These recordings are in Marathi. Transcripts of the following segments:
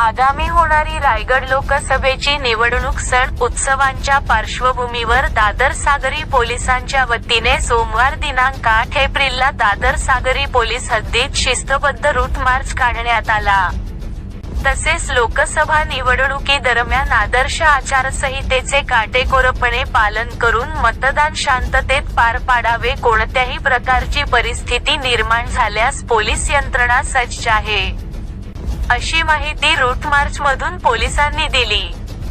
आगामी होणारी रायगड लोकसभेची निवडणूक सण उत्सवांच्या पार्श्वभूमीवर दादर सागरी पोलिसांच्या वतीने सोमवार दिनांक आठ एप्रिलला दादर सागरी पोलीस हद्दीत शिस्तबद्ध रूट मार्च काढण्यात आला. तसेच लोकसभा निवडणुकीदरम्यान आदर्श आचारसंहितेचे काटेकोरपणे पालन करून मतदान शांततेत पार पाडावे कोणत्याही प्रकारची परिस्थिती निर्माण झाल्यास पोलीस यंत्रणा सज्ज आहे. अशी माहिती रूट मार्च मधून पोलिसांनी दिली.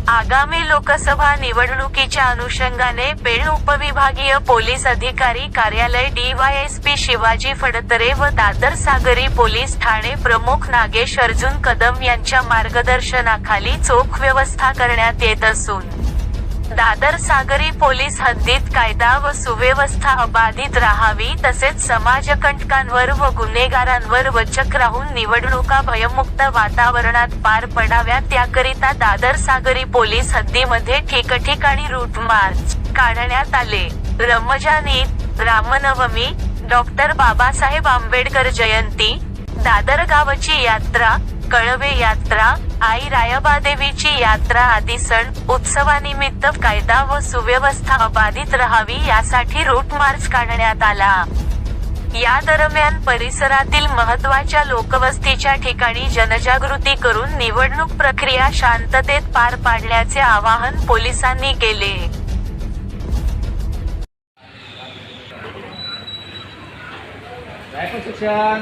आगामी लोकसभा निवडणुकीच्या अनुषंगाने पेण उपविभागीय पोलीस अधिकारी कार्यालय डीवायएसपी शिवाजी फडतरे व दादर सागरी पोलीस ठाणे प्रमुख नागेश अर्जुन कदम यांच्या मार्गदर्शनाखाली चोख व्यवस्था करण्यात येत असून दादर सागरी पोलीस हद्दीत कायदा व सुव्यवस्था अबाधित राहावी तसेच समाजकंटकांवर व गुन्हेगारांवर वचक राहून निवडणुका भयमुक्त वातावरणात पार पडाव्यात याकरिता दादर सागरी पोलीस हद्दीमध्ये ठिकठिकाणी रूट मार्च काढण्यात आले. रमजान ईद रामनवमी डॉक्टर बाबासाहेब आंबेडकर जयंती दादर गावची यात्रा कळवे यात्रा आई रायबादेवीची यात्रा आदी सण उत्सवानिमित्त कायदा व सुव्यवस्था अबाधित राहावी यासाठी रूट मार्च काढण्यात आला. या दरम्यान परिसरातील महत्त्वाच्या लोकवस्तीच्या ठिकाणी जनजागृती करून निवडणूक प्रक्रिया शांततेत पार पाडल्याचे आवाहन पोलिसांनी केले. शिक्षण.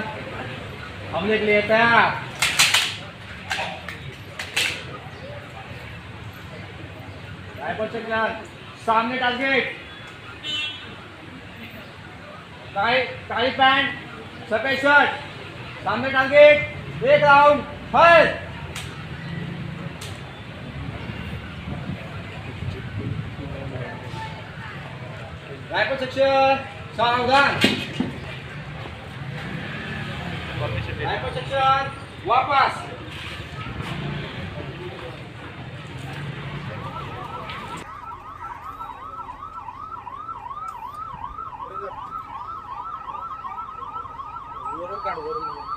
सामने टार्गेट काळी काळी पॅन्ट सफेद शर्ट सामने टार्गेट एक राउंड फल रायफल सेक्शन सावधान रायफल सेक्शन वापस. கார்டு வரும்